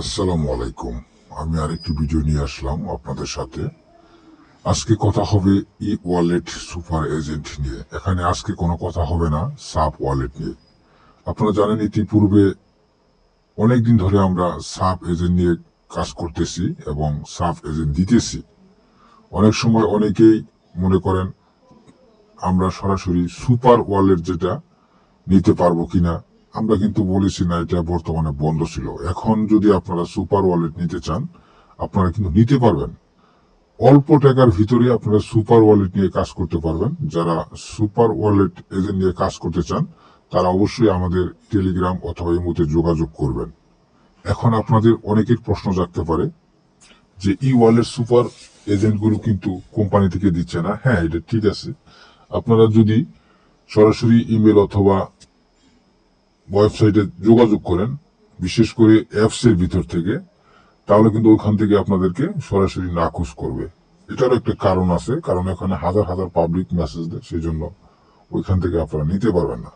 আসসালামু আলাইকুম। আমি আরেকটি ভিডিও নিয়ে আসলাম আপনাদের সাথে। আজকে কথা হবে ই ওয়ালেট সুপার এজেন্ট নিয়ে। এখানে আজকে কোনো কথা হবে না সাপ ওয়ালেট নিয়ে। আপনারা জানেন, ইতিপূর্বে অনেকদিন ধরে আমরা সাপ এজেন্ট নিয়ে কাজ করতেছি এবং সাপ এজেন্ট দিতেছি। অনেক সময় অনেকেই মনে করেন, আমরা সরাসরি সুপার ওয়ালেট যেটা নিতে পারব কিনা আমরা কিন্তু বলেছি না, এটা বর্তমানে বন্ধ ছিল। এখন যদি আপনারা সুপার ওয়ালেট নিতে চান, আপনারা কিন্তু নিতে পারবেন। অল্প টাকার ভিতরে আপনারা সুপার ওয়ালেট নিয়ে কাজ করতে পারবেন। যারা সুপার ওয়ালেট এজেন্ট নিয়ে কাজ করতে চান, তারা অবশ্যই আমাদের টেলিগ্রাম অথবা ইমোতে যোগাযোগ করবেন। এখন আপনাদের অনেকের প্রশ্ন জাগতে পারে যে, ই ওয়ালেট সুপার এজেন্টগুলো কিন্তু কোম্পানি থেকে দিচ্ছে না। হ্যাঁ এটা ঠিক আছে। আপনারা যদি সরাসরি ইমেল অথবা ওয়েবসাইটে যোগাযোগ করেন, বিশেষ করে অ্যাপস এর ভিতর থেকে, তাহলে কিন্তু ওইখান থেকে আপনাদেরকে সরাসরি নাকচ করবে। এটারও একটা কারণ আছে, কারণ এখানে হাজার হাজার পাবলিক মেসেজ দেয় সেই জন্য ওইখান থেকে আপনারা নিতে পারবেন না।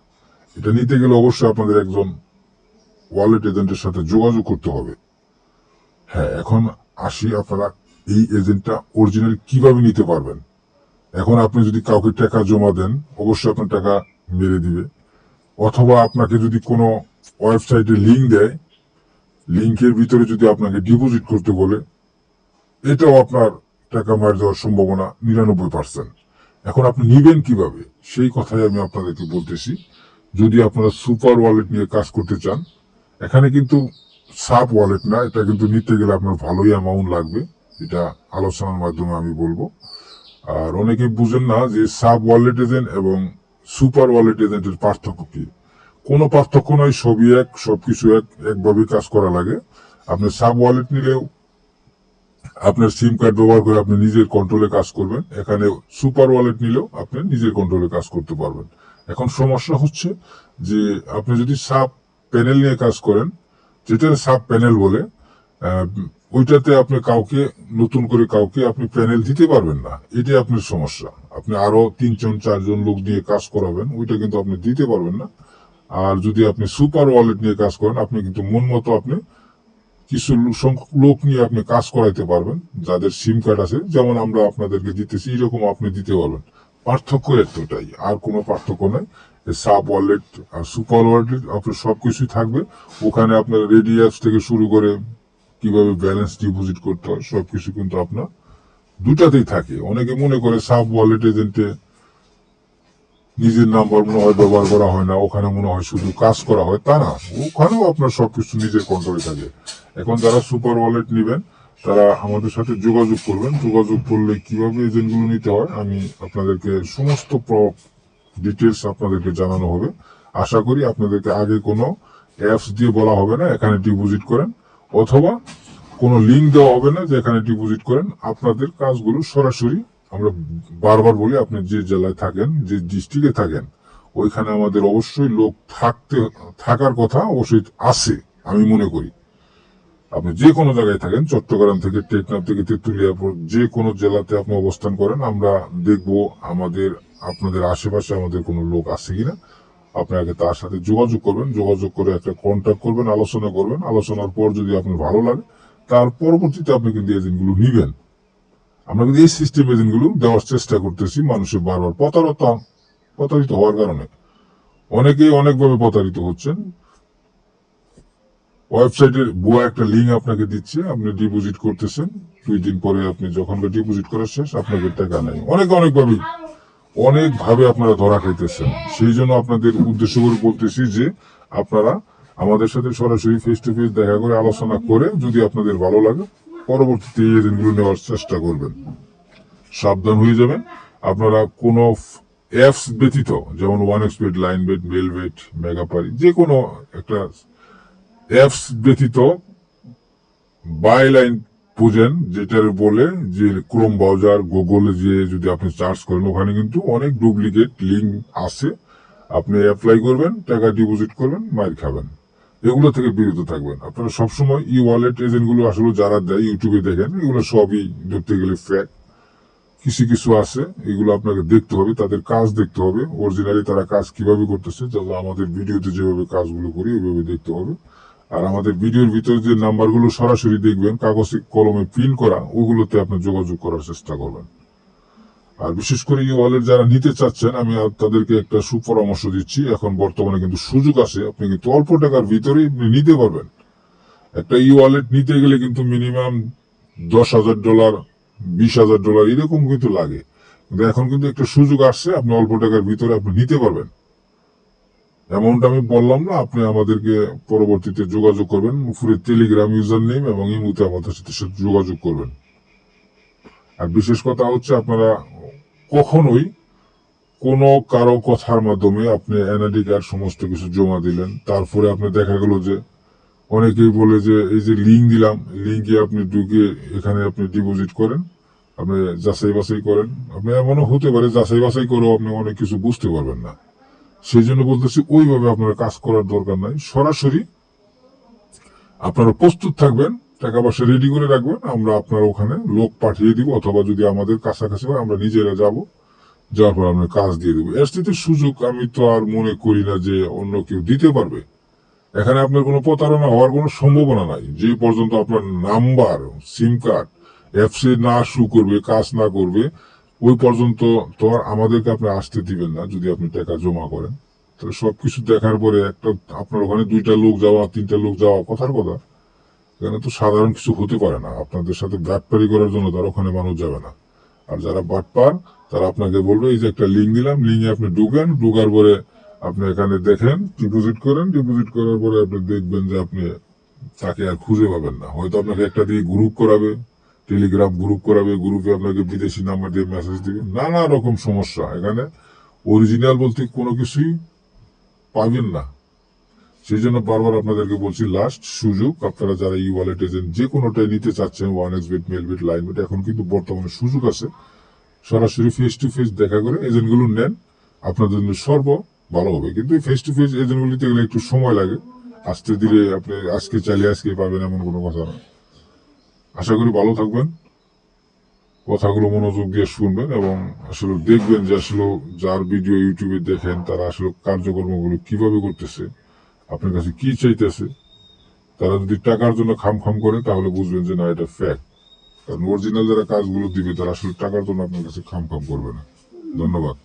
এটা নিতে গেলে অবশ্যই আপনাদের একজন ওয়ালেট এজেন্টের সাথে যোগাযোগ করতে হবে। হ্যাঁ এখন আসি আপনারা এই এজেন্টটা অরিজিনাল কীভাবে নিতে পারবেন? এখন আপনি যদি কাউকে টাকা জমা দেন, অবশ্যই আপনার টাকা মেরে দিবে। অথবা আপনাকে যদি কোনো ওয়েবসাইটে লিঙ্ক দেয় লিঙ্কের ভিতরে যদি আপনাকে ডিপোজিট করতে বলে, এটাও আপনার টাকা মার দেওয়ার সম্ভাবনা নিরানব্বই পার্সেন্ট এখন আপনি নিবেন কীভাবে? সেই কথাই আমি আপনাদেরকে বলতেছি। যদি আপনারা সুপার ওয়ালেট নিয়ে কাজ করতে চান, এখানে কিন্তু সাব ওয়ালেট না, এটা কিন্তু নিতে গেলে আপনার ভালোই অ্যামাউন্ট লাগবে। এটা আলোচনার মাধ্যমে আমি বলব। আর অনেকে বুঝেন না যে সাব ওয়ালেট এজেন্ট এবং সুপার ওয়ালেট এজেন্টের পার্থক্য কি? কোনো পার্থক্য নয় সবই এক, সবকিছু এক একভাবে কাজ করা লাগে। আপনি সাব ওয়ালেট নিলেও আপনার সিম কার্ড ব্যবহার করে আপনি নিজের কন্ট্রোলে কাজ করবেন। এখানে সুপার ওয়ালেট নিলেও আপনি নিজের কন্ট্রোলে কাজ করতে পারবেন। এখন সমস্যা হচ্ছে যে আপনি যদি সাব প্যানেল নিয়ে কাজ করেন, যেটা সাব প্যানেল বলে ওইটাতে আপনি কাউকে, নতুন করে কাউকে আপনি প্যানেল দিতে পারবেন না। এটাই আপনার সমস্যা। আপনি আরও তিনজন, চারজন লোক দিয়ে কাজ করাবেন, ওইটা কিন্তু আপনি দিতে পারবেন না। আর যদি আপনি সুপার ওয়ালেট নিয়ে কাজ করেন, আপনি কিন্তু মন মতো আপনি কিছু সংখ্যক লোক নিয়ে আপনি কাজ করাইতে পারবেন, যাদের সিম কার্ড আছে। যেমন আমরা আপনাদেরকে দিতেছি, এরকম আপনি দিতে পারবেন। পার্থক্য এতটাই, আর কোনো পার্থক্য নাই। সাব ওয়ালেট আর সুপার ওয়ালেট আপনার সবকিছুই থাকবে। ওখানে আপনার রেডিয়াস থেকে শুরু করে কীভাবে ব্যালেন্স ডিপোজিট করতে হয়, সবকিছু কিন্তু আপনার দুটাতেই থাকে। অনেকে মনে করে সাব ওয়ালেট এজেন্টে নিজের নাম্বার মনে হয় ব্যবহার করা হয় না, ওখানে মনে হয় শুধু কাজ করা হয়, তা না। ওখানেও আপনার সবকিছু নিজের কন্ট্রোলে থাকে। এখন যারা সুপার ওয়ালেট নেবেন, তারা আমাদের সাথে যোগাযোগ করবেন। যোগাযোগ করলে কীভাবে এজেন্টগুলো নিতে হয়, আমি আপনাদেরকে সমস্ত ডিটেলস আপনাদেরকে জানানো হবে। আশা করি আপনাদেরকে আগে কোনো অ্যাপস দিয়ে বলা হবে না, এখানে ডিপোজিট করেন। অথবা কোনো লিঙ্ক দেওয়া হবে না যে এখানে ডিপোজিট করেন, আপনাদের কাজগুলো সরাসরি আমরা বারবার বলি, আপনি যে জেলায় থাকেন, যে ডিস্ট্রিক্টে থাকেন, ওইখানে আমাদের অবশ্যই লোক থাকতে, থাকার কথা অবশ্যই আছে, আমি মনে করি। আপনি যে কোনো জায়গায় থাকেন, চট্টগ্রাম থেকে, টেকনাফ থেকে, তেঁতুলিয়া যে কোনো জেলাতে আপনি অবস্থান করেন, আমরা দেখব আমাদের, আপনাদের আশেপাশে আমাদের কোনো লোক আছে কিনা। আপনি আগে তার সাথে যোগাযোগ করবেন, যোগাযোগ করে একটা কন্ট্যাক্ট করবেন, আলোচনা করবেন। আলোচনার পর যদি আপনার ভালো লাগে, তার পরবর্তীতে আপনি কিন্তু এজেন্টগুলো নিবেন। আমরা কিন্তু এই সিস্টেম এজেন্টগুলো দেওয়ার চেষ্টা করতেছি, মানুষের বারবার প্রতারত প্রতারিত হওয়ার কারণে। অনেকেই অনেকভাবে প্রতারিত হচ্ছেন। ওয়েবসাইটের বুয়া একটা লিঙ্ক আপনাকে দিচ্ছে, আপনি ডিপোজিট করতেছেন। দুই দিন পরে আপনি যখন ডিপোজিট করা শেষ, আপনাকে টাকা নেই অনেক অনেকভাবে অনেকভাবে আপনারা ধরা খাইতেছেন। সেই জন্য আপনাদের উদ্দেশ্য করে বলতেছি যে, আপনারা আমাদের সাথে সরাসরি ফেস টু ফেস দেখা করে আলোচনা করে যদি আপনাদের ভালো লাগে, পরবর্তীতে এই এজেন্টগুলো নেওয়ার চেষ্টা করবেন। সাবধান হয়ে যাবেন। আপনারা কোনো অ্যাপস ব্যতীত, যেমন one xbet Linebet Melbet Megapari যে কোনো একটা অ্যাপস ব্যতীত বাই লাইন বুঝেন, যেটার বলে যে ক্রোম ব্রাউজার গুগলে যে যদি আপনি সার্চ করেন, ওখানে কিন্তু অনেক ডুপ্লিকেট লিঙ্ক আছে। আপনি অ্যাপ্লাই করবেন, টাকা ডিপোজিট করবেন, মাইর খাবেন। এগুলো থেকে বিরত থাকবেন। আপনারা সবসময় ই ওয়ালেট এজেন্টগুলো আসলে যারা দেয় ইউটিউবে দেখেন, এগুলো সবই ধরতে গেলে ফ্যাক কিছু কিছু আছে, এগুলো আপনাকে দেখতে হবে, তাদের কাজ দেখতে হবে। অরিজিনালি তারা কাজ কীভাবে করতেছে যেমন আমাদের ভিডিওতে যেভাবে কাজগুলো করি, ওইভাবে দেখতে হবে। আর আমাদের ভিডিওর ভিতরে যে নাম্বারগুলো সরাসরি দেখবেন, কাগজে কলমে প্রিন্ট করা, ওগুলোতে আপনি যোগাযোগ করার চেষ্টা করবেন। আর বিশেষ করে এই ওয়ালেট যারা নিতে চাচ্ছেন, আমি তাদেরকে একটা সুপরামর্শ দিচ্ছি। এখন বর্তমানে কিন্তু সুযোগ আছে, আপনি কিন্তু অল্প টাকার ভিতরেই নিতে পারবেন। একটা ই ওয়ালেট নিতে গেলে কিন্তু মিনিমাম দশ হাজার ডলার, বিশ হাজার ডলার এরকম কিন্তু লাগে। কিন্তু এখন কিন্তু একটা সুযোগ আসছে, আপনি অল্প টাকার ভিতরে আপনি নিতে পারবেন। অ্যামাউন্ট আমি বললাম না, আপনি আমাদেরকে পরবর্তীতে যোগাযোগ করবেন উপরে টেলিগ্রাম ইউজার নেম এবং ইমুতে আমাদের সাথে যোগাযোগ করবেন। আর বিশেষ কথা হচ্ছে আপনারা কখনোই কোনো কারও কথার মাধ্যমে আপনি এনআইডি কার্ড সমস্ত কিছু জমা দিলেন। তারপরে আপনি দেখা গেল যে অনেকেই বলে যে, এই যে লিঙ্ক দিলাম লিঙ্কে আপনি ঢুকে এখানে আপনি ডিপোজিট করেন, আপনি যাচাই বাছাই করেন। আপনি এমনও হতে পারে যাচাই বাছাই করেও আপনি অনেক কিছু বুঝতে পারবেন না। সেই জন্য বলতেছি, ওইভাবে আপনার কাজ করার দরকার নাই। সরাসরি আপনারা প্রস্তুত থাকবেন, টাকা পয়সা রেডি করে রাখবেন, আমরা আপনার ওখানে লোক পাঠিয়ে দিব, অথবা যদি আমাদের কাছাকাছি হয়, আমরা নিজেরা যাব, যাওয়ার পর আমরা কাজ দিয়ে দেবো। এর থেকে সুযোগ আমি তো আর মনে করি না যে অন্য কেউ দিতে পারবে। এখানে আপনার কোনো প্রতারণা হওয়ার কোনো সম্ভাবনা নাই। যে পর্যন্ত আপনার নাম্বার সিম কার্ড অ্যাপসে না শু করবে, কাজ না করবে ওই পর্যন্ত তো আর আমাদেরকে আপনি আসতে দিবেন না যদি আপনি টাকা জমা করেন। তো সবকিছু দেখার পরে একটা আপনার ওখানে দুইটা লোক যাওয়া, তিনটা লোক যাওয়া কথার কথা। এখানে তো সাধারণ কিছু হতে পারে না। আপনাদের সাথে ব্যাটপারি করার জন্য তার ওখানে মানুষ যাবে না। আর যারা বাটপার, তারা আপনাকে বলবে, এই যে একটা লিঙ্ক দিলাম লিঙ্কে আপনি ঢুকেন, ঢুকার পরে আপনি এখানে দেখেন ডিপোজিট করেন। ডিপোজিট করার পরে আপনি দেখবেন যে আপনি তাকে আর খুঁজে পাবেন না। হয়তো আপনাকে একটা দিয়ে গ্রুপ করাবে। টেলিগ্রাম গ্রুপ করাবে গ্রুপে আপনাকে বিদেশি নাম্বার দিয়ে মেসেজ দিবে, নানা রকম সমস্যা। এখানে অরিজিনাল বলতে কোনো কিছুই পাবেন না। সেই জন্য বারবার আপনাদেরকে বলছি লাস্ট সুযোগ, আপনারা যারা ই ওয়ালেট এজেন্ট যে কোনোটাই নিতে চাচ্ছেন one xbet Melbet Linebet এখন কিন্তু বর্তমানে সুযোগ আছে। সরাসরি ফেস টু ফেস দেখা করে এজেন্টগুলো নেন, আপনাদের জন্য সর্ব ভালো হবে। কিন্তু ফেস টু ফেস এজেন্টগুলো নিতে গেলে একটু সময় লাগে। আসতে দিলে আপনি আজকে চাইলে আজকে পাবেন, এমন কোনো কথা না। আশা করি ভালো থাকবেন। কথাগুলো মনোযোগ দিয়ে শুনবেন এবং আসলে দেখবেন যে আসলে যার ভিডিও ইউটিউবে দেখেন, তারা আসলে কার্যকর্মগুলো কীভাবে করতেছে, আপনার কাছে কি চাইতেছে। তারা যদি টাকার জন্য খাম খাম করে, তাহলে বুঝবেন যে না, এটা ফ্যাক্ট কারণ অরিজিনাল যারা কাজগুলো দিবে, তারা আসলে টাকার জন্য আপনার কাছে খাম খাম করবে না। ধন্যবাদ।